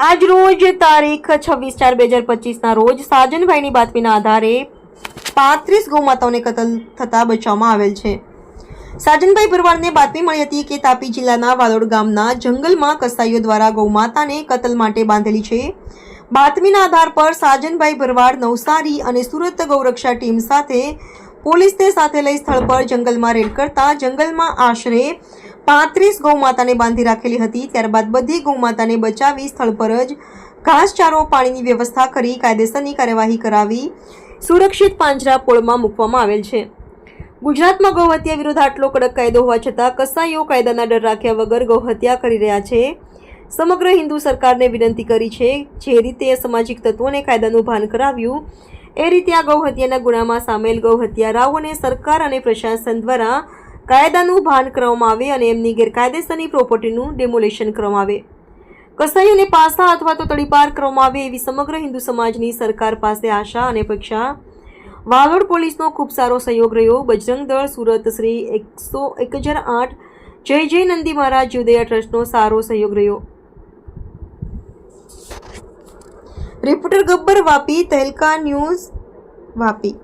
આજ રોજ તારીખ છવ્વીસ ચાર બે હજાર પચીસના રોજ સાજનભાઈની બાતમીના આધારે પાંત્રીસ ગૌમાતાઓને કતલ થતા બચાવવામાં આવેલ છે. સાજનભાઈ ભરવાડને બાતમી મળી હતી કે તાપી જિલ્લાના વાલોડ ગામના જંગલમાં કસાઈઓ દ્વારા ગૌમાતાને કતલ માટે બાંધેલી છે. બાતમીના આધાર પર સાજનભાઈ ભરવાડ નવસારી અને સુરત ગૌરક્ષા ટીમ સાથે પોલીસને સાથે લઈ સ્થળ પર જંગલમાં રેડ કરતા જંગલમાં આશરે પાંત્રીસ ગૌમાતાને બાંધી રાખેલી હતી. ત્યારબાદ બધી ગૌમાતાને બચાવી સ્થળ પર જ ઘાસચારો પાણીની વ્યવસ્થા કરી કાયદેસરની કાર્યવાહી કરાવી સુરક્ષિત પાંજરા પોળમાં મૂકવામાં આવેલ છે. ગુજરાતમાં ગૌહત્યા વિરુદ્ધ આટલો કડક કાયદો હોવા છતાં કસાઈઓ કાયદાના ડર રાખ્યા વગર ગૌહત્યા કરી રહ્યા છે. સમગ્ર હિન્દુ સરકારને વિનંતી કરી છે જે રીતે સામાજિક તત્વોને કાયદાનું ભાન કરાવ્યું, એ રીતે આ ગૌહત્યાના ગુનામાં સામેલ ગૌહત્યારાઓને સરકાર અને પ્રશાસન દ્વારા કાયદાનું ભાન કરવામાં આવે અને એમની ગેરકાયદેસરની પ્રોપર્ટીનું ડેમોલેશન કરવામાં આવે. કસાઈઓને પાસા અથવા તો તડીપાર કરવામાં આવે એવી સમગ્ર હિન્દુ સમાજની સરકાર પાસે આશા અને અપેક્ષા. વાલોડ પોલીસનો ખૂબ સારો સહયોગ રહ્યો. બજરંગ દળ સુરત શ્રી એકસો એક હજાર આઠ જય જય નંદી મહારાજ જુદયા ટ્રસ્ટનો સારો સહયોગ રહ્યો. Reporter Gabbar Vapi, Tehelka news Vapi.